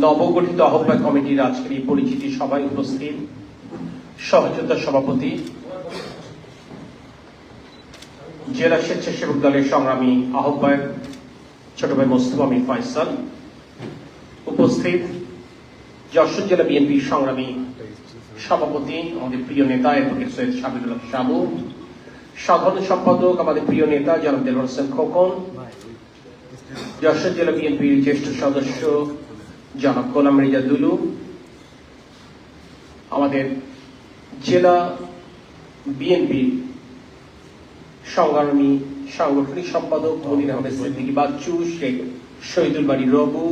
নবগঠিত আহ্বায়ক কমিটির আজকের এই পরিচিতি সভায় উপস্থিত সহযোদ্ধা সভাপতি, জেলা স্বেচ্ছাসেবক দলের সংগ্রামী আহ্বায়ক ছোট ভাই মোস্তফা আমির ফয়সাল, উপস্থিত যশোর জেলা বিএনপির সংগ্রামী সভাপতি আমাদের প্রিয় নেতা অ্যাডভোকেট সৈয়দ সাবিরুল সাবু সাধারণ সম্পাদক আমাদের প্রিয় নেতা জনাব দেলোয়ার হোসেন খোকন, যশোর জেলা বিএনপির জ্যেষ্ঠ সদস্য জনাব গোলাম রেজা দুলু, আমাদের জেলা বিএনপি সংগ্রামী, সাংগঠনিক সম্পাদক মনির আহমেদ সিদ্দিকী বাচ্চু, শেখ শহীদুল বাড়ি রবু,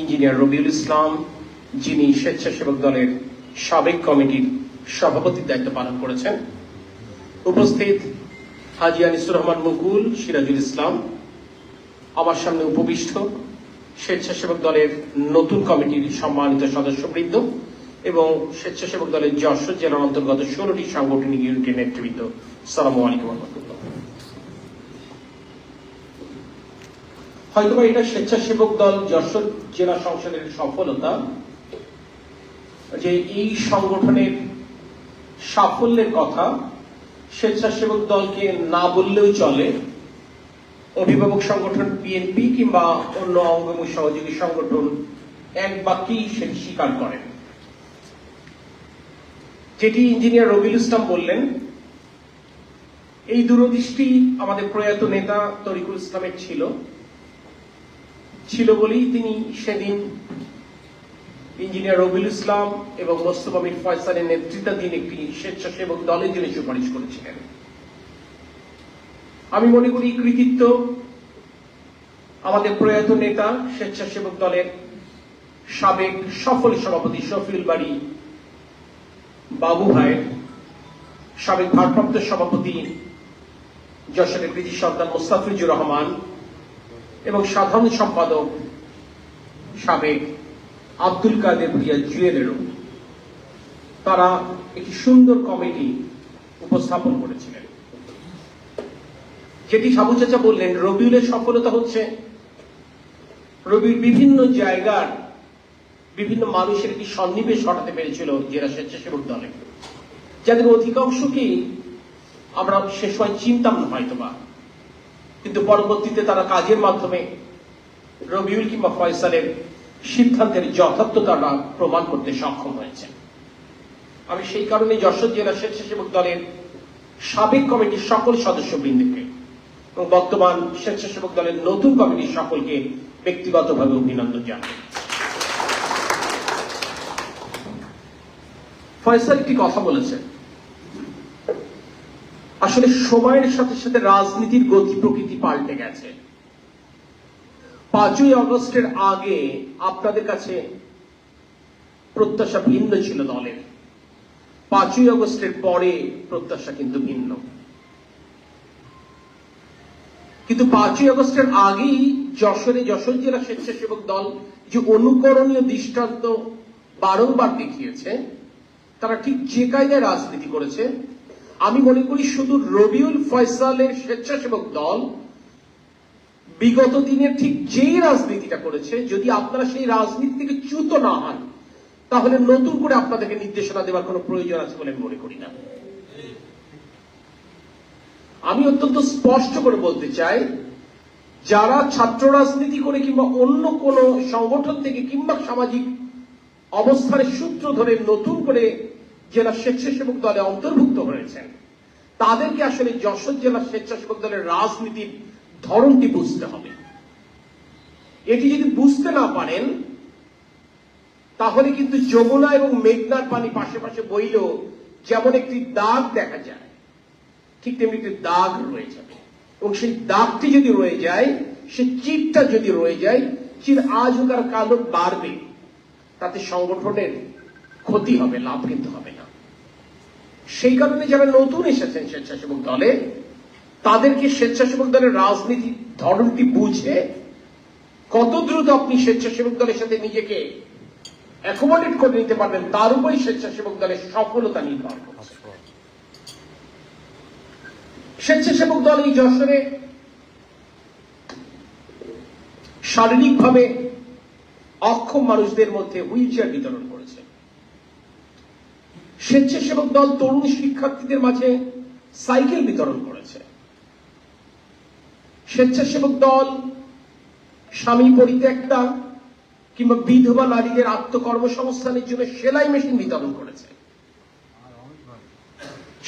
ইঞ্জিনিয়ার রবিউল ইসলাম, যিনি স্বেচ্ছাসেবক দলের সাবেক কমিটির সভাপতির দায়িত্ব পালন করেছেন। উপস্থিত হাজি আনিসুর রহমান মুকুল, সিরাজুল ইসলাম, আমার সামনে উপবিষ্ট। স্বেচ্ছাসেবক দলের নতুন কমিটির সম্মানিত সদস্যবৃন্দ এবং স্বেচ্ছাসেবক দলের যশোর জেলার অন্তর্গত ষোলোটি সাংগঠনিক ইউনিটের নেতৃবৃন্দ। সালাম আলাইকুম হয়তোবা এটা স্বেচ্ছাসেবক দল যশোর জেলা সংসদের সফলতা, যে এই সংগঠনের সাফল্যের কথা স্বেচ্ছাসেবক দলকে না বললেও চলে অভিভাবক সংগঠন বিএনপি কিংবা অন্য অঙ্গ সহযোগী সংগঠন এক বাক্যেই সেটি স্বীকার করেন। যেটি ইঞ্জিনিয়ার রবিউল ইসলাম বললেন, এই দূরদৃষ্টি আমাদের প্রয়াত নেতা তরিকুল ইসলামের ছিল। ছিল বলেই তিনি সেদিন ইঞ্জিনিয়ার রবিল ইসলাম এবং মোস্তফা মির ফয়সালের নেতৃত্বাধীন একটি স্বেচ্ছাসেবক দলের জন্য সুপারিশ করেছিলেন। আমি মনে করি কৃতিত্ব আমাদের প্রয়াত নেতা, স্বেচ্ছাসেবক দলের সাবেক সফল সভাপতি শফিউল বাড়ি বাবু ভাইয়ের সাবেক ভারপ্রাপ্ত সভাপতি যশোরের কৃতি সন্তান মোস্তাফিজুর রহমান এবং সাধারণ সম্পাদক সাবেক আব্দুল কাদের ভুইয়া জুয়েলেরও। তারা একটি সুন্দর কমিটি উপস্থাপন করেছিলেন। যেটি সাবু চাচা বললেন, রবিউলের সফলতা হচ্ছে রবির বিভিন্ন জায়গার বিভিন্ন মানুষের একটি সন্নিবেশ ঘটাতে পেরেছিল জেলা স্বেচ্ছাসেবক দলে। যাদের অধিকাংশকেই আমরা সে সময় চিনতাম না হয়তোবা। কিন্তু পরবর্তীতে তারা কাজের মাধ্যমে রবিউল কিংবা ফয়সালের সিদ্ধান্তের যথার্থতা প্রমাণ করতে সক্ষম হয়েছে। আমি সেই কারণে যশোর জেলা স্বেচ্ছাসেবক দলের সাবেক কমিটির সকল সদস্য সদস্যবৃন্দকে এবং বর্তমান স্বেচ্ছাসেবক দলের নতুন কমিটির সকলকে ব্যক্তিগতভাবে অভিনন্দন জানাই। ফয়সাল একটি কথা বলেছেন। আসলে সময়ের সাথে সাথে রাজনীতির গতি প্রকৃতি পাল্টে গেছে। পাঁচই অগস্টের আগে আপনাদের কাছে প্রত্যাশা ভিন্ন ছিল দলের। পাঁচই অগস্টের পরে প্রত্যাশা কিন্তু ভিন্ন। কিন্তু পাঁচই আগস্টের আগেই যশোরে যশোর জেলা স্বেচ্ছাসেবক দল যে অনুকরণীয় দৃষ্টান্ত বারংবার দেখিয়েছে, তারা ঠিক যে কায়দায় রাজনীতি করেছে, আমি মনে করি শুধু রবিউল ফয়সালের স্বেচ্ছাসেবক দল বিগত দিনের ঠিক যেই রাজনীতিটা করেছে, যদি আপনারা সেই রাজনীতি থেকে চ্যুত না হন, তাহলে নতুন করে আপনাদেরকে নির্দেশনা দেওয়ার কোনো প্রয়োজন আছে বলে আমি মনে করি না। আমি অত্যন্ত স্পষ্ট করে বলতে চাই, যারা ছাত্র রাজনীতি করে কিংবা অন্য কোন সংগঠন থেকে কিংবা সামাজিক অবস্থানের সূত্র ধরে নতুন করে জেলা স্বেচ্ছাসেবক দলে অন্তর্ভুক্ত হয়েছেন, তাদেরকে আসলে যশোর জেলা স্বেচ্ছাসেবক দলের রাজনীতির ধরনটি বুঝতে হবে। এটি যদি বুঝতে না পারেন, তাহলে কিন্তু যমুনা এবং মেঘনার পানি পাশে পাশে বইলেও যেমন একটি দাগ দেখা যায় ঠিক তেমনি একটি দাগ রয়ে যাবে। এবং সেই দাগটি যদি রয়ে যায় সে চিরটা যদি রয়ে যায়, চির আজ হোক আর কালো বাড়বে। তাতে সংগঠনের ক্ষতি হবে, লাভ কিন্তু হবে না। সেই কারণে যারা নতুন এসেছেন স্বেচ্ছাসেবক দলে, তাদেরকে স্বেচ্ছাসেবক দলের রাজনীতি ধরনটি বুঝে কত দ্রুত আপনি স্বেচ্ছাসেবক দলের সাথে নিজেকে অ্যাকোমোডেট করে নিতে পারবেন, তার উপরই স্বেচ্ছাসেবক দলের সফলতা নির্ভর করছে। স্বেচ্ছাসেবক দল এই যশোরে শারীরিকভাবে অক্ষম মানুষদের মধ্যে হুইল চেয়ার বিতরণ করেছে। স্বেচ্ছাসেবক দল তরুণ শিক্ষার্থীদের মাঝে সাইকেল বিতরণ করেছে। স্বেচ্ছাসেবক দল স্বামী পরিত্যক্তা কিংবা বিধবা নারীদের আত্মকর্মসংস্থানের জন্য সেলাই মেশিন বিতরণ করেছে।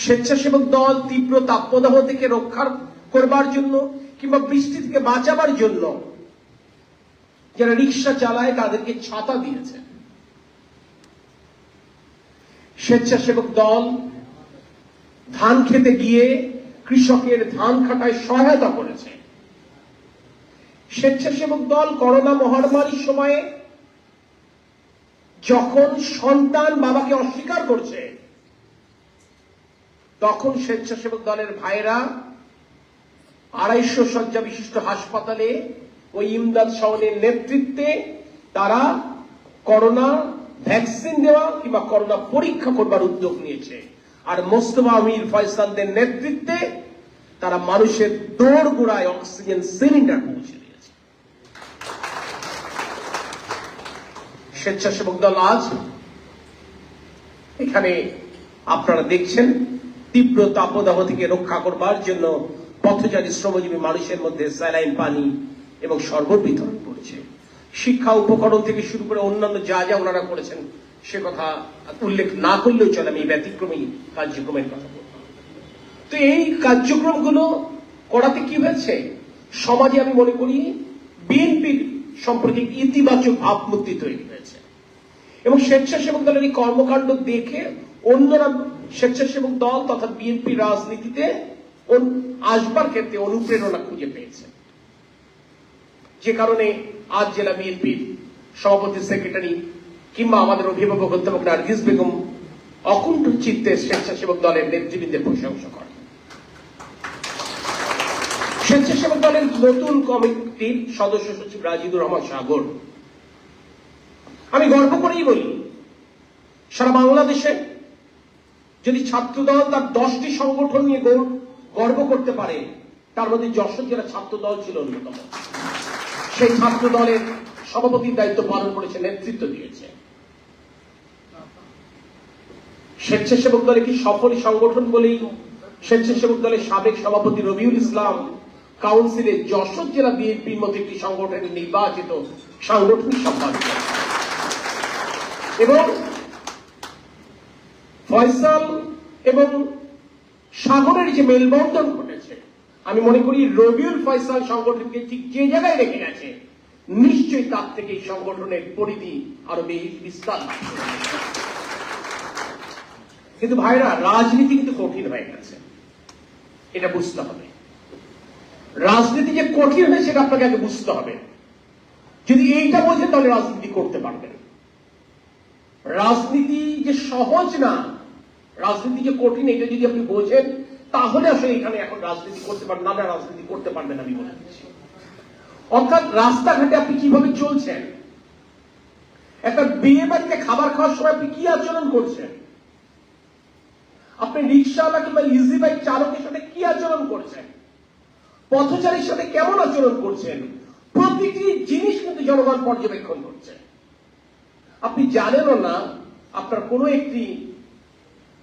স্বেচ্ছাসেবক দল তীব্র তাপদাহ থেকে রক্ষা করবার জন্য কিংবা বৃষ্টি থেকে বাঁচাবার জন্য যারা রিক্সা চালায় তাদেরকে ছাতা দিয়েছে। স্বেচ্ছাসেবক দল ধান খেতে গিয়ে কৃষকের ধান খাটায় সহায়তা করেছে। স্বেচ্ছাসেবক দল করোনা মহামারীর সময়ে যখন সন্তান বাবাকে অস্বীকার করছে তখন স্বেচ্ছাসেবক দলের ভাইরা আড়াইশো শয্যা বিশিষ্ট হাসপাতালে ওই ইমদাদ শাওনের নেতৃত্বে তারা করোনা ভ্যাকসিন দেওয়া কিংবা করোনা পরীক্ষা করবার উদ্যোগ নিয়েছে। আর মোস্তফা আমির ফয়সালদের নেতৃত্বে তারা মানুষের দৌড় গোড়ায় অক্সিজেন সিলিন্ডার পৌঁছে দিয়েছে। স্বেচ্ছাসেবক দল আজ এখানে আপনারা দেখছেন তীব্র তাপদাহ থেকে রক্ষা করবার জন্য পথচারী শ্রমজীবী মানুষের মধ্যে স্যালাইন পানি এবং শরবত বিতরণ করছে শিক্ষা উপকরণ থেকে শুরু করে অন্যান্য যা যা ওনারা করেছেন, সে কথা উল্লেখ না করলেও চলে, আমি ব্যতিক্রমী কার্যক্রমের কথা বলব। তো এই কার্যক্রমগুলো করাতে কি হয়েছে? সমাজে আমি মনে করি বিএনপির সম্পর্কে ইতিবাচক ভাবমূর্তি তৈরি হয়েছে। এবং স্বেচ্ছাসেবক দলের এই কর্মকাণ্ড দেখে অন্যরা স্বেচ্ছাসেবক দল তথা বিএনপি রাজনীতিতে আসবার ক্ষেত্রে অনুপ্রেরণা খুঁজে পেয়েছে। যে কারণে আজ জেলা বিএনপির সভাপতি, সেক্রেটারি কিংবা আমাদের অভিভাবক অধ্যাপক নার্গিস বেগম অকুণ্ঠ চিত্তে স্বেচ্ছাসেবক দলের নেতৃবৃন্দের প্রশংসা করেন। স্বেচ্ছাসেবক দলের নতুন কমিটির সদস্য সচিব রাজিদুর রহমান সাগর। আমি গর্ব করেই বলি, সারা বাংলাদেশে যদি ছাত্রদল তার দশটি সংগঠন নিয়ে গৌর- গর্ব করতে পারে, তার মধ্যে যশোর জেলা ছাত্র দল ছিল অন্যতম। সেই ছাত্র দলের সভাপতির দায়িত্ব পালন করেছে, নেতৃত্ব দিয়েছে। স্বেচ্ছাসেবক দল একটি সফল সংগঠন বলেই স্বেচ্ছাসেবক দলের সাবেক সভাপতি রবিউল ইসলাম কাউন্সিলে যশোর জেলা বিএনপির মতো একটি সংগঠনের নির্বাচিত সাংগঠনিক সম্পাদক। এবং ফয়সাল এবং সাগরের যে মেলবন্ধন ঘটেছে, আমি মনে করি রবিউল ফয়সাল সংগঠনকে ঠিক যে জায়গায় রেখে গেছে, নিশ্চয়ই তার থেকে এই সংগঠনের পরিধি আরও বিস্তার কিন্তু ভাইরা, রাজনীতি কিন্তু কঠিন হয়ে গেছে। এটা বুঝতে হবে। রাজনীতি যে কঠিন হয়, সেটা আপনাকে আগে বুঝতে হবে। যদি এইটা বোঝেন, তাহলে রাজনীতি করতে পারবেন। রাজনীতি যে সহজ না রাজনীতি যে কঠিন, এটা যদি আপনি বোঝেন, তাহলে আসলে এখানে এখন রাজনীতি করতে পারবেন না রাজনীতি করতে পারবেন আমি বলে দিচ্ছি। অর্থাৎ রাস্তাঘাটে আপনি কীভাবে চলছেন? একটা বিয়ে বাড়িতে খাবার খাওয়ার সময় আপনি কি আচরণ করছেন? আপনি রিক্সাওয়ালা কিংবা ইজি বাইক চালকের সাথে কি আচরণ করছেন? পথচারীর সাথে কেমন আচরণ করছেন? প্রতিটি জিনিস কিন্তু জনগণ পর্যবেক্ষণ করছে। আপনি জানেনও না, আপনার কোনো একটি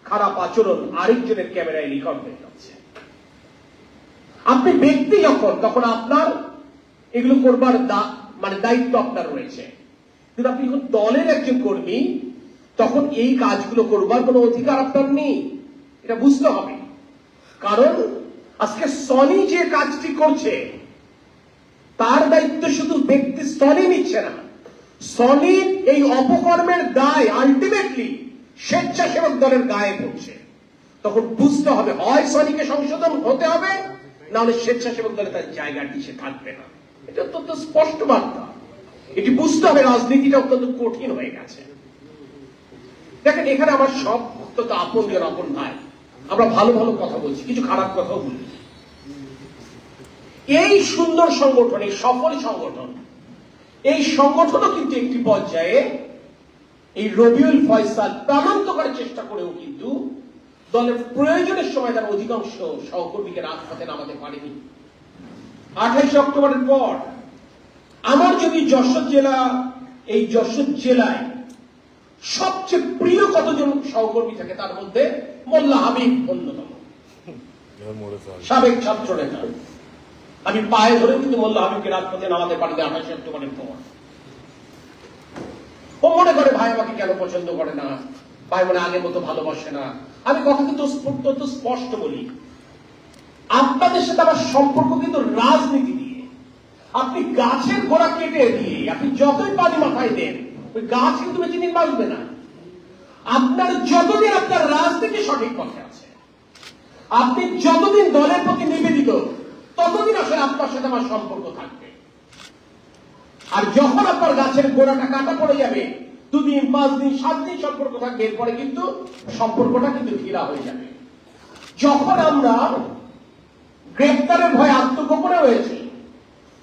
খারাপ আচরণ আরেকজনের ক্যামেরায় রেকর্ড হয়ে যাচ্ছে। আপনি ব্যক্তি যখন, তখন আপনার এগুলো করবার মানে দায়িত্ব আপনার রয়েছে। কিন্তু আপনি যখন দলের একজন কর্মী, তখন এই কাজগুলো করবার কোনো অধিকার আপনার নেই। এটা বুঝতে হবে। কারণ আজকে সনি যে কাজটি করছে, তার দায়িত্ব শুধু ব্যক্তি সনি নিচ্ছে না। সনির এই অপকর্মের দায় আলটিমেটলি স্বেচ্ছাসেবক দলের গায়ে পড়ছে। তখন বুঝতে হবে, হয় সনিকে সংশোধন হতে হবে না হলে স্বেচ্ছাসেবক দলে তার জায়গাটি সে থাকবে না। এটা অত্যন্ত স্পষ্ট বার্তা। এটি বুঝতে হবে, রাজনীতিটা অত্যন্ত কঠিন হয়ে গেছে। দেখেন, এখানে আমার সব অত্যন্ত আপন জন আপন ভাই। আমরা ভালো ভালো কথা বলছি, কিছু খারাপ কথাও বলি। এই সুন্দর সংগঠন, এই সফল সংগঠন, এই সংগঠনও কিন্তু একটি পর্যায়ে এই রবিউল ফয়সাল প্রাণান্ত করার চেষ্টা করেও কিন্তু দলের প্রয়োজনের সময় তার অধিকাংশ সহকর্মীকে রাজপথে নামাতে পারেনি। আঠাইশে অক্টোবরের পর আমার যদি যশোর জেলা, এই যশোর জেলায় সবচেয়ে প্রিয় কতজন সহকর্মী থাকে তার মধ্যে মোল্লা হাবিব অন্যতম। সাবেক ছাত্র নেতা আমি পায়ে ধরে কিন্তু মোল্লা হাবিবকে রাজপথে নামাতে পারিনি আঠাশে অক্টোবরের পর। ও মনে করে, ভাই, আমাকে কেন পছন্দ করে না? ভাই মনে আগের মতো ভালোবাসে না। আমি কথা কিন্তু অত্যন্ত স্পষ্ট বলি। আপনাদের সাথে আমার সম্পর্ক কিন্তু রাজনীতি দিয়ে আপনি গাছের গোড়া কেটে দিয়ে, আপনি যতই পানি মাথায় দেন, ওই গাছ কিন্তু বেশি দিন বাঁচবে না। আপনার যতদিন আপনার রাজনীতি সঠিক পথে আছে, আপনি যতদিন দলের প্রতি নিবেদিত, ততদিন আসলে আপনার সাথে আমার সম্পর্ক থাকবে। আর যখন আপনার গাছের গোড়াটা কাটা পড়ে যাবে, দুদিন, পাঁচ দিন, সাত দিন সম্পর্ক থাকবে, এরপরে কিন্তু সম্পর্কটা কিন্তু ধীরা হয়ে যাবে। যখন আমরা গ্রেপ্তারের ভয়ে আত্মগোপনে রয়েছে,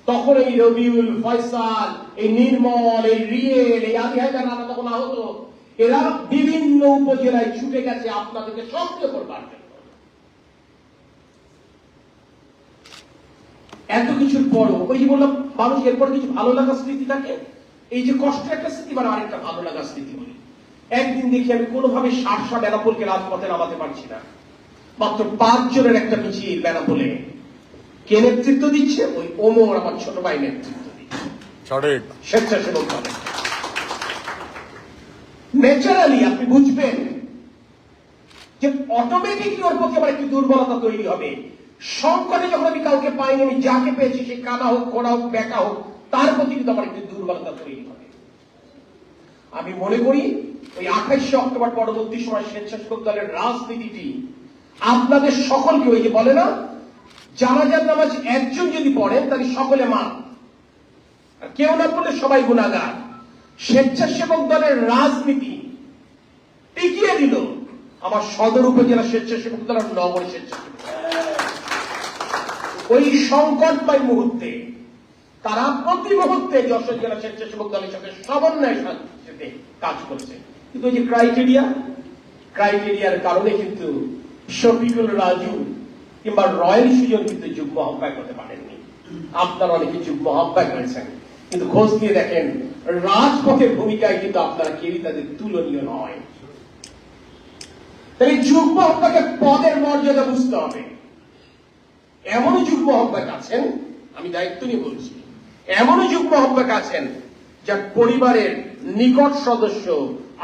তখন এই রবিউল ফয়সাল, এই নির্মল, এই রিয়েল, এই আদি নানা তখন আহত। এরা বিভিন্ন উপজেলায় ছুটে গেছে, আপনাদেরকে সক্রিয় করবার জন্য। এত কিছুর পরও ওই যে বললাম মানুষ এরপর কিছু ভালো লাগার স্মৃতি থাকে? এই যে কষ্টের একটা স্মৃতি মানে আরেকটা ভালো লাগার স্মৃতি বলি। একদিন দেখি আমি কোনোভাবে সারসা বেনাপোলকে রাজপথে নামাতে পারছি না। মাত্র পাঁচ জনের একটা মিছিল বেনাপোলে। কে নেতৃত্ব দিচ্ছে? ওই ওমর আমার ছোট ভাই নেতৃত্ব দিচ্ছে। স্বেচ্ছাসেবক দলে। ন্যাচারালি আপনি বুঝবেন যে অটোমেটিকলি ওর পক্ষে আমার একটি দুর্বলতা তৈরি হবে। সংকটে যখন আমি কাউকে পাইনি, আমি যাকে পেয়েছি, সে কানা হোক খোড়া হোক বেকা হোক, তার প্রতি কিন্তু আমার একটি দুর্বলতা তৈরি হবে। আমি মনে করি, ওই আঠাইশে অক্টোবর পরবর্তী সময় স্বেচ্ছাসেবক দলের রাজনীতিটি আপনাদের সকলকে ওই যে বলে না জানাজার নামাজ একজন যদি পড়েন তাহলে সকলে মা কেউ না পড়লে সবাই গুণাগার স্বেচ্ছাসেবক দলের রাজনীতি টিকিয়ে দিল। আমার সদর উপজেলা স্বেচ্ছাসেবক দল নগর স্বেচ্ছাসেবক। ওই সংকটময় মুহূর্তে। তারা প্রতি মুহূর্তে যশোর জেলা স্বেচ্ছাসেবক দলের সাথে সমন্বয়ের সাথে কাজ করছে। কিন্তু যে ক্রাইটেরিয়া ক্রাইটেরিয়ার কারণে কিন্তু শফিকুল রাজু কিংবা রয়্যাল সুজন কিন্তু যুগ্ম আহ্বায়ক হতে পারেননি। আপনারা অনেকে যুগ্ম আহ্বায়ক হয়েছেন। কিন্তু খোঁজ নিয়ে দেখেন রাজপথের ভূমিকায় কিন্তু আপনারা কেউই তাদের তুলনীয় নয়। তাই যুগ্ম আহ্বায়কের পদের মর্যাদা বুঝতে হবে। এমনও যুগ্ম আহ্বায়ক আছেন, আমি দায়িত্ব নিয়ে বলছি, এমনও যুগ্ম আহ্বায়ক আছেন যার পরিবারের নিকট সদস্য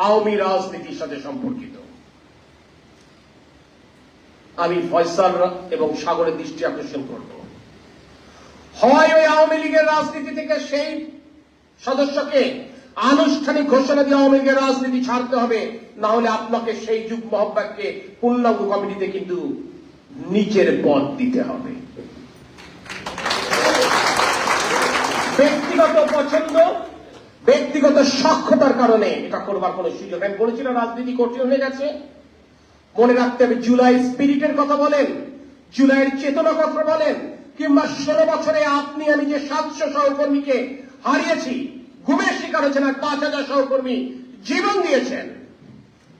আওয়ামী রাজনীতির সাথে সম্পর্কিত। আমি ফয়সাল এবং সাগরের দৃষ্টি আকর্ষণ করব। হয় ওই আওয়ামী লীগের রাজনীতি থেকে সেই সদস্যকে আনুষ্ঠানিক ঘোষণা দিয়ে আওয়ামী লীগের রাজনীতি ছাড়তে হবে, না হলে আপনাকে সেই যুগ আহ্বায়ককে পূর্ণাঙ্গ কমিটিতে কিন্তু নিচের পদ দিতে হবে। ব্যক্তিগত পছন্দ, ব্যক্তিগত সক্ষতার কারণে এটা করবার কোনো সুযোগ আমি বলেছিলাম রাজনীতি কঠিন হয়ে গেছে। মনে রাখতে হবে, জুলাই স্পিরিটের কথা বলেন, জুলাইয়ের চেতনা কথা বলেন, কিংবা ষোলো বছরে আপনি, আমি যে সাতশো সহকর্মীকে হারিয়েছি, ঘুমের শিকার হয়েছেন আর পাঁচ হাজার সহকর্মী জীবন দিয়েছেন,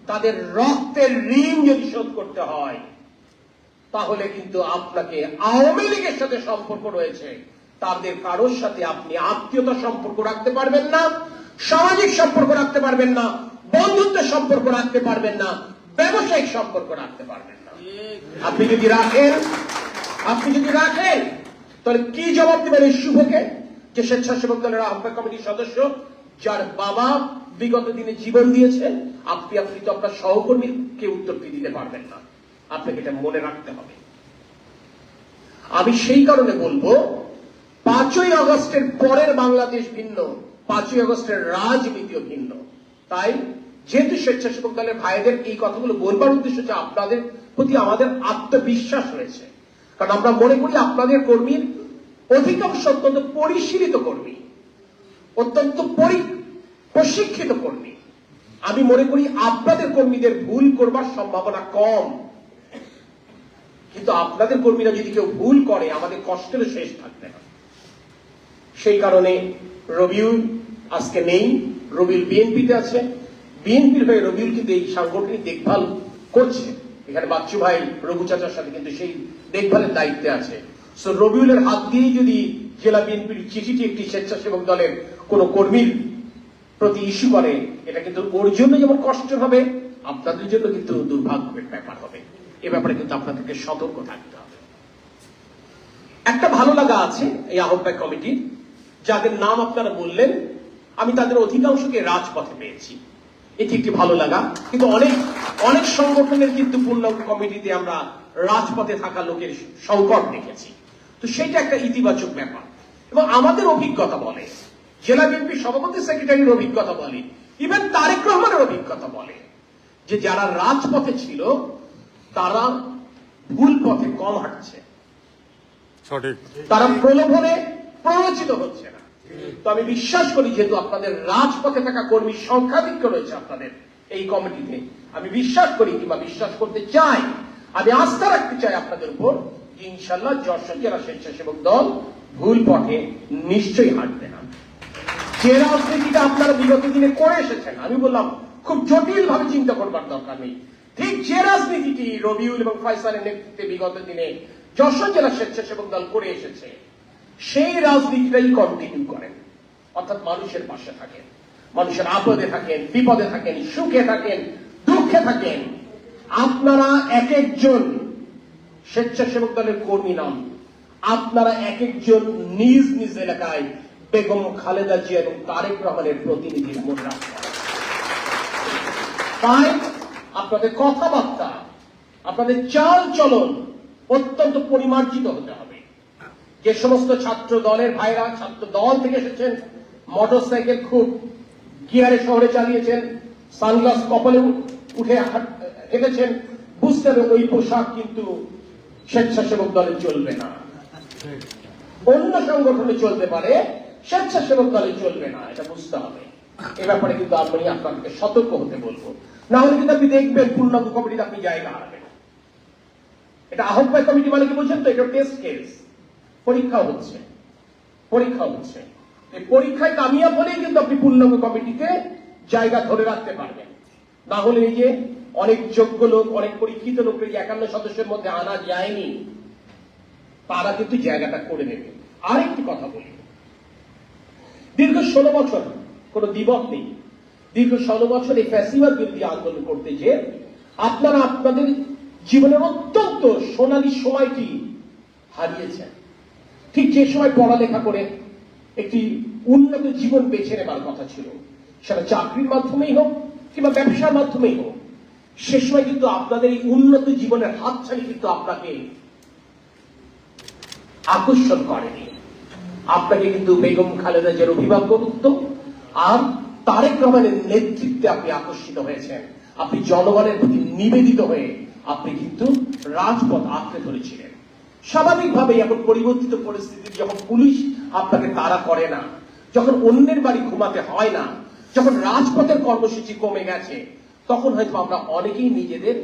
তাদের রক্তের ঋণ যদি শোধ করতে হয় তাহলে কিন্তু আপনাকে আওয়ামী লীগের সাথে সম্পর্ক রয়েছে। তাদের কারোর সাথে আপনি আত্মীয়তা সম্পর্ক রাখতে পারবেন না, সামাজিক সম্পর্ক রাখতে পারবেন না, বন্ধুত্বের সম্পর্ক রাখতে পারবেন না, ব্যবসায়িক সম্পর্ক রাখতে পারবেন না। আপনি যদি রাখেন, আপনি যদি রাখেন, তাহলে কি জবাব দেবেন এই শুভকে? যে স্বেচ্ছাসেবক দলের আহ্বায়ক কমিটির সদস্য, যার বাবা বিগত দিনে জীবন দিয়েছে, আপনি আপনি তো আপনার সহকর্মীকে উত্তরটি দিতে পারবেন না। আপনাকে এটা মনে রাখতে হবে। আমি সেই কারণে বলব, পাঁচই আগস্টের পরের বাংলাদেশ ভিন্ন, পাঁচই আগস্টের রাজনীতিও ভিন্ন। তাই যেহেতু স্বেচ্ছাসেবক দলের ভাইদের এই কথাগুলো বলবার উদ্দেশ্য হচ্ছে আপনাদের প্রতি আমাদের আত্মবিশ্বাস রয়েছে। কারণ আমরা মনে করি আপনাদের কর্মীর অধিকাংশ অত্যন্ত পরিশীলিত কর্মী, অত্যন্ত পরি- প্রশিক্ষিত কর্মী। আমি মনে করি আপনাদের কর্মীদের ভুল করবার সম্ভাবনা কম। কিন্তু আপনাদের কর্মীরা যদি কেউ ভুল করে, আমাদের কষ্টের শেষ থাকবে না। সেই কারণে রবিউল আজকে নেই, রবিউল বিএনপিতে আছে। বিএনপির হয়ে রবিউল কিন্তু এই সাংগঠনিক দেখভাল করছে। এখানে বাচ্চু ভাই রঘু চাচার সাথে কিন্তু সেই দেখভালের দায়িত্বে আছে। সো রবিউলের হাত দিয়েই যদি জেলা বিএনপির চিঠিটি একটি স্বেচ্ছাসেবক দলের কোন কর্মীর প্রতি ইস্যু করে, এটা কিন্তু ওর জন্য যেমন কষ্ট হবে, আপনাদের জন্য কিন্তু দুর্ভাগ্যের ব্যাপার হবে। এ ব্যাপারে কিন্তু আপনাদেরকে সতর্ক থাকতে হবে। একটা ভালো লাগা আছে এই আহ্বায়ক কমিটির যাদের নাম আপনারা বললেন, আমি তাদের অধিকাংশকে রাজপথে পেয়েছি। এটি একটি ভালো লাগা, কিন্তু অনেক অনেক সংগঠনের কিন্তু পূর্ণাঙ্গ কমিটিতে আমরা রাজপথে থাকা লোকের সংকট দেখেছি। তো সেটা একটা ইতিবাচক ব্যাপার। এবং আমাদের অভিজ্ঞতা বলে, জেলা বিএনপি সভাপতি সেক্রেটারির অভিজ্ঞতা বলে, ইভেন তারেক রহমানের অভিজ্ঞতা বলে, যে যারা রাজপথে ছিল তারা ভুল পথে কম হাঁটছে। সঠিক। তারা প্রলোভনে প্ররোচিত হচ্ছে না। তো আমি বিশ্বাস করি যেহেতু আপনাদের রাজপথে থাকা কর্মীর সংখ্যাধিক্য রয়েছে আপনাদের এই কমিটিতে আমি বিশ্বাস করি কিংবা বিশ্বাস করতে চাই আমি আস্থা রাখতে চাই আপনাদের উপর ইনশাল্লাহ যশোর জেলা স্বেচ্ছাসেবক দল ভুল পথে নিশ্চয়ই হাঁটবে না। যে রাজনীতিটা আপনারা বিগত দিনে করে এসেছেন আমি বললাম খুব জটিল ভাবে চিন্তা করবার দরকার নেই। ঠিক যে রাজনীতিটি রবিউল এবং ফয়সালের নেতৃত্বে বিগত দিনে যশোর জেলা স্বেচ্ছাসেবক দল করে এসেছে, সেই রাজনীতিটাই কন্টিনিউ করেন অর্থাৎ মানুষের পাশে থাকেন, মানুষের আপদে থাকেন, বিপদে থাকেন, সুখে থাকেন, দুঃখে থাকেন। আপনারা এক একজন স্বেচ্ছাসেবক দলের কর্মী নাম আপনারা এক একজন নিজ নিজ এলাকায় বেগম খালেদা জিয়া এবং তারেক রহমানের প্রতিনিধি মনে রাখবেন তাই আপনাদের কথাবার্তা, আপনাদের চাল চলন অত্যন্ত পরিমার্জিত হতে হবে। যে সমস্ত ছাত্র দলের ভাইরা ছাত্র দল থেকে এসেছেন, মোটরসাইকেল খুব গিয়ারে শহরে চালিয়েছেন, সানগ্লাস কপালে উঠে হেঁটেছেন, বুঝতে হবে ওই পোশাক কিন্তু স্বেচ্ছাসেবক দলে চলবে না। অন্য সংগঠনে চলতে পারে, স্বেচ্ছাসেবক দলে চলবে না, এটা বুঝতে হবে। এ ব্যাপারে কিন্তু আমি আপনাকে সতর্ক হতে বলব। না হলে কিন্তু আপনি দেখবেন পূর্ণাঙ্গ কমিটিতে আপনি জায়গা হারাবেন। এটা আহ্বায়ক কমিটি মানে কি বলছেন তো? এটা টেস্ট কেস পরীক্ষা হচ্ছে। পরীক্ষা হচ্ছে। এই পরীক্ষায় কামিয়াব হলেই কিন্তু আপনি পূর্ণাঙ্গ কমিটিতে জায়গা ধরে রাখতে পারবেন। না হলে এই যে অনেক যোগ্য লোক, অনেক পরীক্ষিত লোককে যে একান্ন সদস্যের মধ্যে আনা যায়নি, তারা কিন্তু জায়গাটা করে নেবে। আরেকটি কথা বলি। দীর্ঘ ষোলো বছর কোনো দ্বিমত নেই। দীর্ঘ ষোলো বছর এই ফ্যাসিবাদ বিরোধী আন্দোলন করতে যে আপনারা আপনাদের জীবনের অত্যন্ত সোনালী সময়টি হারিয়েছেন। ঠিক যে সময় পড়ালেখা করে একটি উন্নত জীবন বেছে নেবার কথা ছিল, সেটা চাকরির মাধ্যমেই হোক কিংবা ব্যবসার মাধ্যমেই হোক, সে সময় কিন্তু আপনাদের এই উন্নত জীবনের হাত হাতছানি কিন্তু আপনাকে আকর্ষণ করেনি। আপনাকে কিন্তু বেগম খালেদা জিয়ার অভিভাবকত্ব আর তারেক রহমানের নেতৃত্বে আপনি আকর্ষিত হয়েছেন। আপনি জনগণের প্রতি নিবেদিত হয়ে আপনি কিন্তু রাজপথ আঁকড়ে ধরেছিলেন। স্বাভাবিকভাবেই এখন পরিবর্তিত পরিস্থিতি যখন পুলিশ আপনাকে তাড়া করে না, যখন অন্যের বাড়ি ঘুমাতে হয় না, যখন রাজপথের কর্মসূচি কমে গেছে, তখন হয়তো আমরা অনেকেই নিজেদের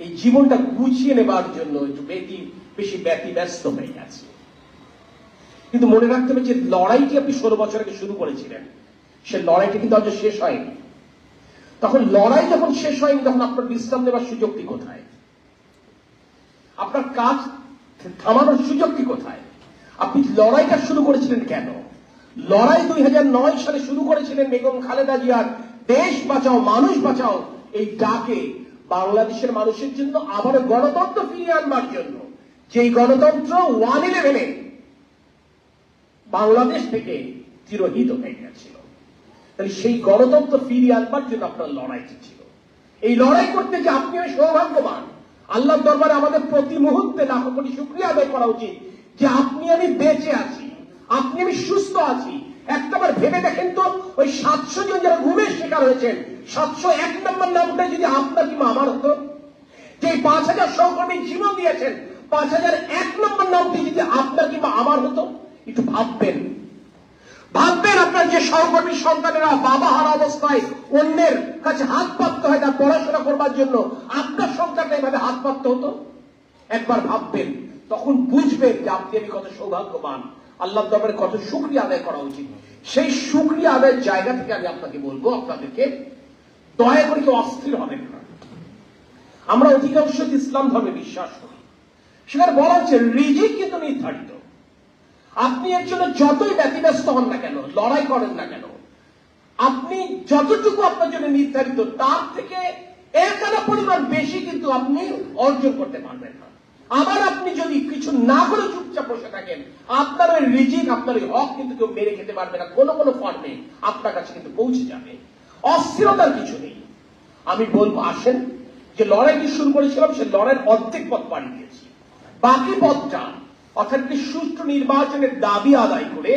এই জীবনটা গুছিয়ে নেবার জন্য একটু বেশি ব্যতি ব্যস্ত হয়ে গেছে। কিন্তু মনে রাখতে হবে যে লড়াইটি আপনি ষোলো বছর আগে শুরু করেছিলেন। সে লড়াইটি কিন্তু আজ শেষ হয়নি। তখন লড়াই যখন শেষ হয়নি, তখন আপনার বিশ্রাম নেবার সুযোগটি কোথায়? আপনার কাজ থামানোর সুযোগটি কোথায়? আপনি লড়াইটা শুরু করেছিলেন কেন? লড়াই দুই হাজার নয় সালে শুরু করেছিলেন বেগম খালেদা জিয়ার, দেশ বাঁচাও, মানুষ বাঁচাও এই ডাকে বাংলাদেশের মানুষের জন্য আবারও গণতন্ত্র ফিরিয়ে আনবার জন্য। যেই গণতন্ত্র ওয়ান ইলেভেনে বাংলাদেশ থেকে চিরহিত হয়ে গেছিল। তাহলে সেই গণতন্ত্র ফিরিয়ে আনবার জন্য আপনার লড়াইটি ছিল এই লড়াই করতে যে আপনি সৌভাগ্যবান। আল্লাহ দরবারে আমাদের প্রতি মুহূর্তে লাখো কোটি শুক্রিয়া আদায় করা উচিত যে আপনি আমি বেঁচে আছি, আপনি আমি সুস্থ আছি। একটাবার ভেবে দেখেন তো, ওই সাতশো জন যারা ঘুমের শিকার হয়েছেন, সাতশো এক নম্বর নামটা যদি আপনার কিংবা আমার হতো? যে পাঁচ হাজার সহকর্মী জীবন দিয়েছেন, পাঁচ হাজার এক নম্বর নামটি যদি আপনার কিংবা আমার হতো? একটু ভাববেন। ভাববেন আপনার যে সহকর্মী সন্তানেরা বাবা হারা অবস্থায় অন্যের কাছে হাত পাততে হয় তার পড়াশোনা করবার জন্য, আপনার সন্তানটা এইভাবে হাত পাততে হতো? একবার ভাববেন, তখন বুঝবেন যে আপনি আমি কত সৌভাগ্যবান। আল্লাহ দরবারে কত শুক্রিয়া আদায় করা উচিত। সেই শুক্রিয়া আদায়ের জায়গা থেকে আমি আপনাকে বলব, আপনাদেরকে দয়া করে কেউ অস্থির হবেন না। আমরা অধিকাংশ ইসলাম ধর্মে বিশ্বাস করি। সেখানে বলা হচ্ছে, রিজিক কিন্তু নির্ধারিত। আপনি এর জন্য যতই ব্যতিব্যস্ত হন না কেন, লড়াই করেন না কেন, আপনি যতটুকু আপনার জন্য নির্ধারিত, তার থেকে এক পরিমাণ বেশি কিন্তু আপনি অর্জন করতে পারবেন না। আবার আপনি যদি কিছু না করে চুপচাপ বসে থাকেন, আপনার ওই রিজিক, আপনার ওই হক কিন্তু কেউ মেরে খেতে পারবে না, কোনো কোনো ফর্মে আপনার কাছে কিন্তু পৌঁছে যাবে। অস্থিরতার কিছু নেই। আমি বলব, আসেন, যে লড়াই লড়াইটি শুরু করেছিলাম, সে লড়াইয়ের অর্ধেক পথ পাড়ি দিয়েছি। বাকি পথটা অর্থাৎ একটি সুষ্ঠু নির্বাচনের দাবি আদায় করে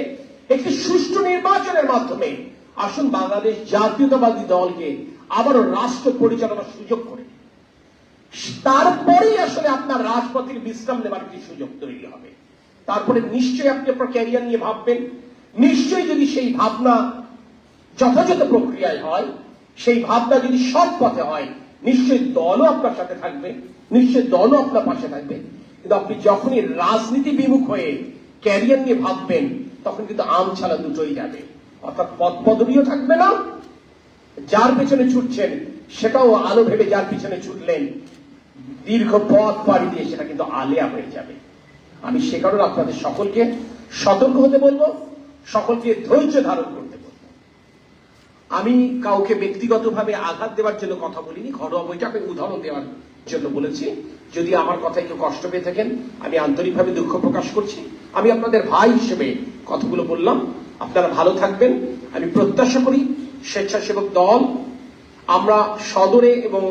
একটি সুষ্ঠু নির্বাচনের মাধ্যমে আসুন বাংলাদেশ জাতীয়তাবাদী দলকে আবারও রাষ্ট্র পরিচালনার সুযোগ করে। তারপরেই আসলে আপনার রাজপথের বিশ্রাম নেবার একটি সুযোগ তৈরি হবে। তারপরে নিশ্চয়ই আপনি আপনার ক্যারিয়ার নিয়ে ভাববেন। নিশ্চয়ই যদি সেই ভাবনা যথাযথ প্রক্রিয়ায় হয়, সেই ভাবনা যদি সৎ পথে হয়, নিশ্চয়ই দলও আপনার সাথে থাকবে, নিশ্চয়ই দলও আপনার পাশে থাকবে। কিন্তু আপনি যখনই রাজনীতি বিমুখ হয়ে ক্যারিয়ার নিয়ে ভাববেন, তখন কিন্তু আম ছাড়া দুটোই যাবে। অর্থাৎ পদ পদবিও থাকবে না, যার পেছনে ছুটছেন সেটাও আলো ভেবে যার পিছনে ছুটলেন, দীর্ঘ পথ পাড়ি দিয়ে সেটা কিন্তু আলেয়া হয়ে যাবে। আমি সে কারণে আপনাদের সকলকে সতর্ক হতে বলব, সকলকে ধৈর্য ধারণ করতে বলব। আমি কাউকে ব্যক্তিগতভাবে আঘাত দেওয়ার জন্য কথা বলিনি, ঘরোয়া বৈঠকে উদাহরণ দেওয়ার জন্য বলেছি, যদি আমার কথায় কেউ কষ্ট পেয়ে থাকেন, আমি আন্তরিকভাবে দুঃখ প্রকাশ করছি। আমি আপনাদের ভাই হিসেবে কথাগুলো বললাম। আপনারা ভালো থাকবেন। আমি প্রত্যাশা করি স্বেচ্ছাসেবক দল আমরা সদরে এবং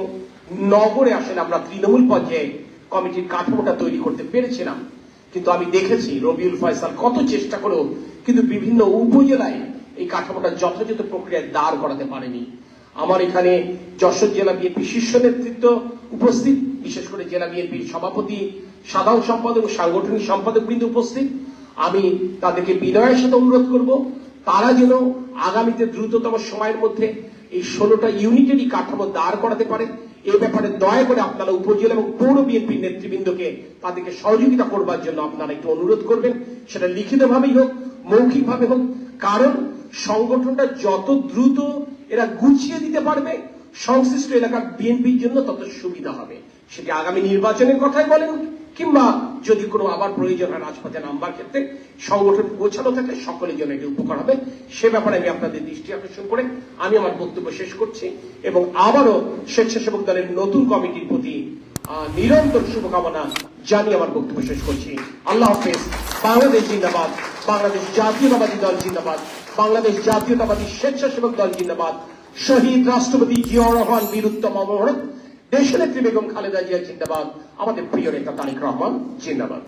নগরে আসলে আমরা তৃণমূল পর্যায়ে কমিটির কাঠামোটা তৈরি করতে পেরেছিলাম। কিন্তু আমি দেখেছি রবিউল ফয়সাল কত চেষ্টা করেও কিন্তু বিভিন্ন উপজেলায় এই কাঠামোটা যথাযথ প্রক্রিয়ায় দাঁড় করাতে পারেনি। আমার এখানে যশোর জেলা বিএনপি শীর্ষ নেতৃত্ব উপস্থিত, বিশেষ করে জেলা বিএনপির সভাপতি, সাধারণ সম্পাদক ও সাংগঠনিক সম্পাদক বৃন্দ উপস্থিত। আমি তাদেরকে বিনয়ের সাথে অনুরোধ করব, তারা যেন আগামীতে দ্রুততম সময়ের মধ্যে এই ষোলোটা ইউনিটেরই কাঠামো দাঁড় করাতে পারে। এ ব্যাপারে দয়া করে আপনারা উপজেলা এবং পৌর বিএনপির নেতৃবৃন্দকে তাদেরকে সহযোগিতা করবার জন্য আপনারা একটু অনুরোধ করবেন। সেটা লিখিতভাবেই হোক, মৌখিকভাবে হোক, কারণ সংগঠনটা যত দ্রুত এরা গুছিয়ে দিতে পারবে সংশ্লিষ্ট এলাকার বিএনপির জন্য তত সুবিধা হবে। সেটি আগামী নির্বাচনের কথাই বলেন, কিংবা যদি কোনো আবার প্রয়োজন হয় রাজপথে নামবার ক্ষেত্রে সংগঠন গোছানো থাকলে সকলের জন্য এটি উপকার হবে। সে ব্যাপারে আমি আপনাদের দৃষ্টি আকর্ষণ করে আমি আমার বক্তব্য শেষ করছি এবং আবারও স্বেচ্ছাসেবক দলের নতুন কমিটির প্রতি নিরন্তর শুভকামনা জানিয়ে আমার বক্তব্য শেষ করছি। আল্লাহ হাফেজ। বাংলাদেশ জিন্দাবাদ। বাংলাদেশ জাতীয়তাবাদী দল জিন্দাবাদ। বাংলাদেশ জাতীয়তাবাদী স্বেচ্ছাসেবক দল জিন্দাবাদ। শহীদ রাষ্ট্রপতি জিয়া রহমান বীরুত্তম অবরোধ, দেশনেত্রী বেগম খালেদা জিয়া জিন্দাবাদ, আমাদের প্রিয় নেতা তারেক রহমান জিন্দাবাদ।